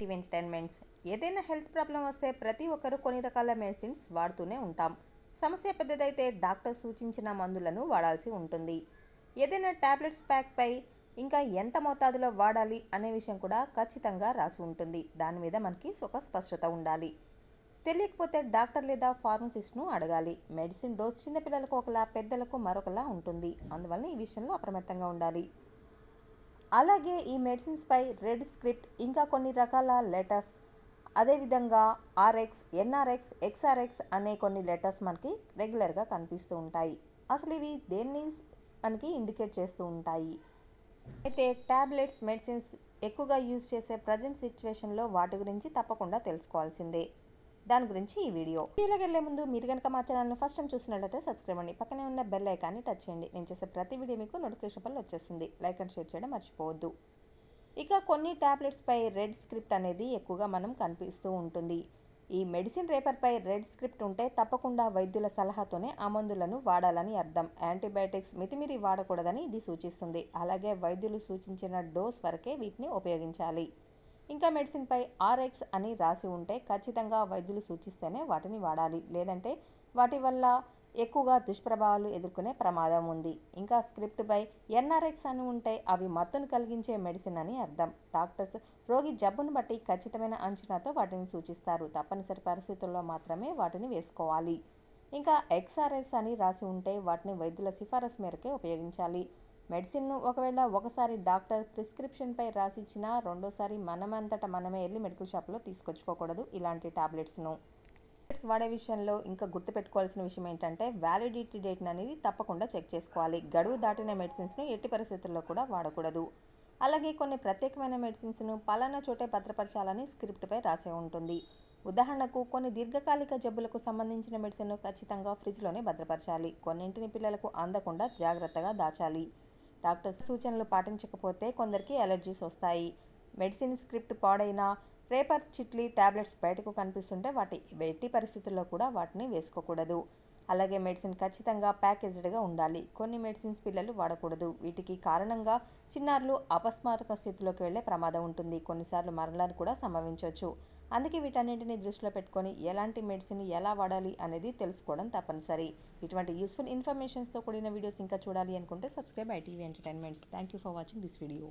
ITV entertainments ఏదైనా health problem వస్తే ప్రతి ఒక్కరూ కొన్ని రకాల మెడిసిన్స్ వాడుతూనే ఉంటాం. సమస్య పెద్దదైతే డాక్టర్ సూచించిన మందులను వాడాల్సి ఉంటుంది. ఏదైనా ట్యాబ్లెట్స్ ప్యాక్పై ఇంకా ఎంత మోతాదులో వాడాలి అనే విషయం కూడా ఖచ్చితంగా రాసి ఉంటుంది. దాని మీద మనకి ఒక స్పష్టత ఉండాలి. తెలియకపోతే డాక్టర్ లేదా ఫార్మసిస్ట్ను అడగాలి. మెడిసిన్ డోస్ చిన్నపిల్లలకు ఒకలా పెద్దలకు మరొకలా ఉంటుంది. అందువల్ల ఈ విషయంలో అప్రమత్తంగా ఉండాలి. అలాగే ఈ మెడిసిన్స్పై రెడ్ స్క్రిప్ట్ ఇంకా కొన్ని రకాల లెటర్స్. అదేవిధంగా ఆర్ఎక్స్ ఎన్ఆర్ఎక్స్ ఎక్స్ఆర్ఎక్స్ అనే కొన్ని లెటర్స్ మనకి రెగ్యులర్గా కనిపిస్తూ ఉంటాయి. అసలు ఇవి దేన్ని మనకి ఇండికేట్ చేస్తూ ఉంటాయి? అయితే ట్యాబ్లెట్స్ మెడిసిన్స్ ఎక్కువగా యూజ్ చేసే ప్రజెంట్ సిచ్యువేషన్లో వాటి గురించి తప్పకుండా తెలుసుకోవాల్సిందే. దాని గురించి ఈ వీడియో. వీడియోకి వెళ్ళే ముందు మీరు కనుక మా ఛానల్ని ఫస్ట్ టైం చూసినట్లయితే సబ్స్క్రైబ్ అండి. పక్కనే ఉన్న బెల్ ఐకాన్ని టచ్ చేయండి. నేను చేసే ప్రతి వీడియో మీకు నోటిఫికేషన్ పనులు వచ్చేస్తుంది. లైక్ అండ్ షేర్ చేయడం మర్చిపోవద్దు. ఇక కొన్ని ట్యాబ్లెట్స్పై రెడ్ స్క్రిప్ట్ అనేది ఎక్కువగా మనం కనిపిస్తూ ఉంటుంది. ఈ మెడిసిన్ రేపర్పై రెడ్ స్క్రిప్ట్ ఉంటే తప్పకుండా వైద్యుల సలహాతోనే ఆ మందులను వాడాలని అర్థం. యాంటీబయాటిక్స్ మితిమిరి వాడకూడదని ఇది సూచిస్తుంది. అలాగే వైద్యులు సూచించిన డోస్ వరకే వీటిని ఉపయోగించాలి. ఇంకా మెడిసిన్పై ఆర్ఎక్స్ అని రాసి ఉంటే ఖచ్చితంగా వైద్యులు సూచిస్తేనే వాటిని వాడాలి. లేదంటే వాటి వల్ల ఎక్కువగా దుష్ప్రభావాలు ఎదుర్కొనే ప్రమాదం ఉంది. ఇంకా స్క్రిప్ట్పై ఎన్ఆర్ఎక్స్ అని ఉంటే అవి మత్తును కలిగించే మెడిసిన్ అని అర్థం. డాక్టర్స్ రోగి జబ్బును బట్టి ఖచ్చితమైన అంచనాతో వాటిని సూచిస్తారు. తప్పనిసరి పరిస్థితుల్లో మాత్రమే వాటిని వేసుకోవాలి. ఇంకా ఎక్స్ఆర్ఎస్ అని రాసి ఉంటే వాటిని వైద్యుల సిఫారసు మేరకే ఉపయోగించాలి. మెడిసిన్ను ఒకవేళ ఒకసారి డాక్టర్ ప్రిస్క్రిప్షన్పై రాసిచ్చినా రెండోసారి మనమంతట మనమే వెళ్ళి మెడికల్ షాప్లో తీసుకొచ్చుకోకూడదు ఇలాంటి టాబ్లెట్స్ను. టాబ్లెట్స్ వాడే విషయంలో ఇంకా గుర్తుపెట్టుకోవాల్సిన విషయం ఏంటంటే వ్యాలిడిటీ డేట్ అనేది తప్పకుండా చెక్ చేసుకోవాలి. గడువు దాటిన మెడిసిన్స్ను ఎట్టి పరిస్థితుల్లో కూడా వాడకూడదు. అలాగే కొన్ని ప్రత్యేకమైన మెడిసిన్స్ను పలానా చోటే భద్రపరచాలని స్క్రిప్ట్పై రాసే ఉంటుంది. ఉదాహరణకు కొన్ని దీర్ఘకాలిక జబ్బులకు సంబంధించిన మెడిసిన్ను ఖచ్చితంగా ఫ్రిడ్జ్లోనే భద్రపరచాలి. కొన్నింటిని పిల్లలకు అందకుండా జాగ్రత్తగా దాచాలి. డాక్టర్ సూచనలు పాటించకపోతే కొందరికి అలర్జీస్ వస్తాయి. మెడిసిన్ స్క్రిప్ట్ పాడైనా రేపర్ చిట్లీ టాబ్లెట్స్ బయటకు కనిపిస్తుంటే వాటి ఎట్టి పరిస్థితుల్లో కూడా వాటిని వేసుకోకూడదు. అలాగే మెడిసిన్ ఖచ్చితంగా ప్యాకేజ్డ్గా ఉండాలి. కొన్ని మెడిసిన్స్ పిల్లలు వాడకూడదు. వీటికి కారణంగా చిన్నారులు అపస్మారక స్థితిలోకి వెళ్ళే ప్రమాదం ఉంటుంది. కొన్నిసార్లు మరణాలు కూడా సంభవించవచ్చు అందుకే వీటన్నింటిని దృష్టిలో పెట్టుకొని ఎలాంటి మెడిసిన్ ఎలా వాడాలి అనేది తెలుసుకోవడం తప్పనిసరి. ఇటువంటి యూస్ఫుల్ ఇన్ఫర్మేషన్స్తో కూడిన వీడియోస్ ఇంకా చూడాలి అనుకుంటే subscribe ITV entertainments. Thank you for watching this video.